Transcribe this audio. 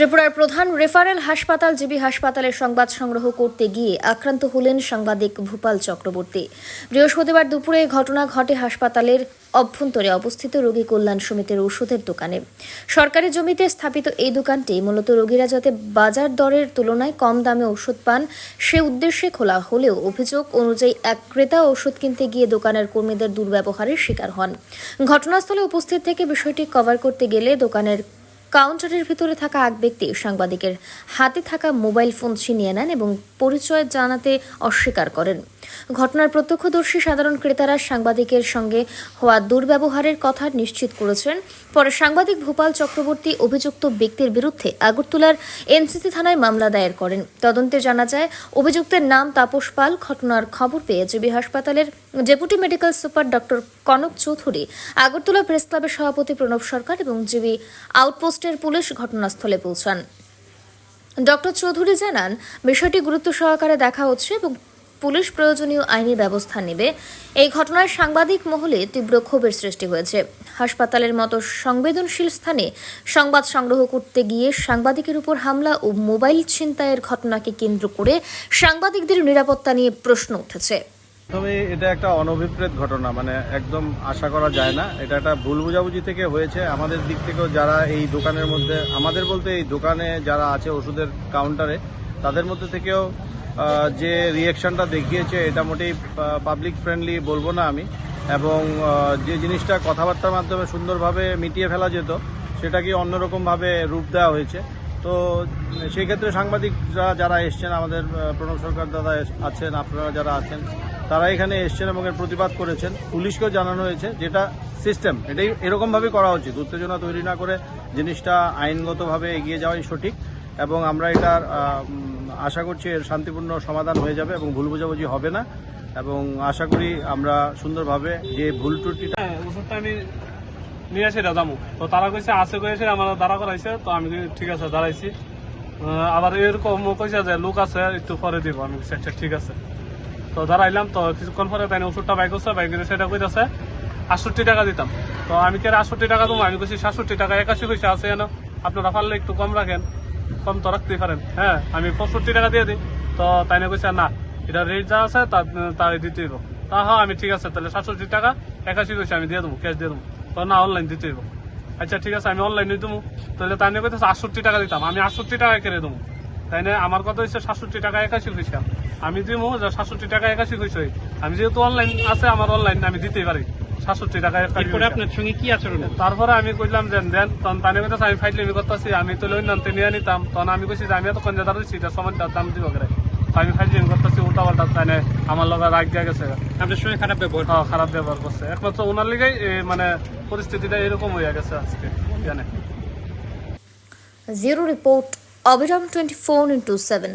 ত্রিপুরার প্রধান রেফারেল হাসপাতাল জিবি হাসপাতালের সংবাদ সংগ্রহ করতে গিয়ে আক্রান্ত হলেন সাংবাদিক ভূপাল চক্রবর্তী। বৃহস্পতিবার দুপুরে ঘটনা ঘটে হাসপাতালের অভ্যন্তরে অবস্থিত রোগী কল্যাণ সমিতির ওষুধের দোকানে। সরকারি জমিতে স্থাপিত এই দোকানটি মূলত রোগীরা যাতে বাজার দরের তুলনায় কম দামে ওষুধ পান, সে উদ্দেশ্যে খোলা হলেও অভিযোগ অনুযায়ী এক ক্রেতা ওষুধ কিনতে গিয়ে দোকানের কর্মীদের দুর্ব্যবহারের শিকার হন। ঘটনাস্থলে উপস্থিত থেকে বিষয়টি কভার করতে গেলে দোকানের কাউন্টারের ভিতরে থাকা এক ব্যক্তি সাংবাদিকের হাতে থাকা মোবাইল ফোন ছিনিয়ে নেন এবং পরিচয় জানাতে অস্বীকার করেন। ঘটনার প্রত্যক্ষদর্শী সাধারণ ক্রেতারা সাংবাদিকের সঙ্গে হওয়া দুর্ব্যবহারের কথা নিশ্চিত করেছেন। পরে সাংবাদিক ভূপাল চক্রবর্তী অভিযুক্ত ব্যক্তির বিরুদ্ধে আগরতলার এনসিসি থানায় মামলা দায়ের করেন। তদন্তে জানা যায়, অভিযুক্তের নাম তাপস পাল। ঘটনার খবর পেয়ে জিবি হাসপাতালের deputy medical super doctor Kanak Chowdhury, Agartala press ক্লাবের সভাপতি প্রণব সরকার এবং জিবি আউটপোস্টের পুলিশ ঘটনাস্থলে পৌঁছান। ডক্টর চৌধুরী জানান, বিষয়টি গুরুত্ব সহকারে দেখা হচ্ছে এবং পুলিশ প্রয়োজনীয় আইনি ব্যবস্থা নেবে। এই ঘটনায় সাংবাদিক মহলে তীব্র ক্ষোভের সৃষ্টি হয়েছে। হাসপাতালের মতো সংবেদনশীল স্থানে সংবাদ সংগ্রহ করতে গিয়ে সাংবাদিকের উপর হামলা ও মোবাইল ছিনতাইয়ের ঘটনাকে কেন্দ্র করে সাংবাদিকদের নিরাপত্তা নিয়ে প্রশ্ন উঠেছে। প্রথমে এটা একটা অনভিপ্রেত ঘটনা মানে একদম আশা করা যায় না। এটা একটা ভুল বোঝাবুঝি থেকে হয়েছে। আমাদের দিক থেকেও যারা এই দোকানের মধ্যে, আমাদের বলতে এই দোকানে যারা আছে ওষুধের কাউন্টারে তাদের মধ্যে থেকেও যে রিয়েকশনটা দেখিয়েছে, এটা মোটেই পাবলিক ফ্রেন্ডলি বলব না আমি। এবং যে জিনিসটা কথাবার্তার মাধ্যমে সুন্দরভাবে মিটিয়ে ফেলা যেত, সেটাকে অন্যরকমভাবে রূপ দেওয়া হয়েছে। তো, সেই ক্ষেত্রে সাংবাদিকরা যারা এসছেন, আমাদের প্রণব সরকার দাদা আছেন, আপনারা যারা আছেন তারা এখানে এসছেন এবং এর প্রতিবাদ করেছেন। পুলিশকেও জানানো হয়েছে যেটা সিস্টেম এটাই এরকমভাবে করা উচিত উত্তেজনা তৈরি না করে জিনিসটা আইনগতভাবে এগিয়ে যাওয়াই সঠিক এবং আমরা এটার আশা করছি এর শান্তিপূর্ণ সমাধান হয়ে যাবে এবং ভুল বোঝাবুঝি হবে না এবং আশা করি আমরা সুন্দরভাবে যে ভুল ত্রুটিটা হ্যাঁ ওষুধটা আমি নিয়ে আসি দাদামু তো তারা কইছে, আছে কইছে আমার দাঁড়া করাইছে, তো আমি ঠিক আছে, দাঁড়াইছি। আবার এরকম কইছে যে, লোক আছে, একটু পরে দিব। আমি আচ্ছা ঠিক আছে। তো দাঁড়াইলাম তো কিছুক্ষণ পরে তাই ওষুধটা বাইক করছে বাইক করে সেটা কইতাছে, আটষট্টি টাকা দিতাম। তো আমি কে আটষট্টি টাকা দেবো আমি কইছি সাতষট্টি টাকা, একাশি পয়সা আছে যেন আপনারা পারলে একটু কম রাখেন, কম তো রাখতেই পারেন। হ্যাঁ আমি পঁয়ষট্টি টাকা দিয়ে দিই। তো তাই না কইছে, না, এটা রেট যা আছে, তা, তাই দিতে হইব। তা হ্যাঁ আমি ঠিক আছে, তাহলে সাতষট্টি টাকা, একাশি পয়সা আমি দিয়ে দেবো ক্যাশ দিয়ে দেবো তো না অনলাইন দিতে হইব। আচ্ছা ঠিক আছে, আমি অনলাইনে দেবো তাহলে তাই না কইতেছে, আটষট্টি টাকা দিতাম। আমি আটষট্টি টাকা কেড়ে দেবো তাই না? আমার কথা হচ্ছে সাতষট্টি টাকা একাশি পয়সা। আমি দিব যে সাতষট্টি টাকা একাশি পয়সা। আমি যেহেতু অনলাইন আছে আমার অনলাইন আমি দিতে পারি। সাতষট্টি টাকা একাশি আপনার সঙ্গে কি আচরণ? হলো? তারপরে আমি কইলাম যে দেন তখন তানে কথা আমি করতেছি। আমি তো লই নামতে নিয়ে নিতাম। তখন আমি কইছি যে আমি এতক্ষণ যে দাঁড়াচ্ছি এটা সমান দাম দিব করে? তো আমি ফাইটলেমি করতেছি উল্টা পাল্টা তাইনে আমার লগে রাগ দিয়ে গেছে। আপনার সঙ্গে খারাপ ব্যবহার? হ্যাঁ, খারাপ ব্যবহার করছে। একমাত্র ওনার লিগেই এ, মানে পরিস্থিতিটা এরকম হয়ে গেছে আজকে জানে জিরো রিপোর্ট অবিরাম টোয়েন্টি ফোর ইন্টু সেভেন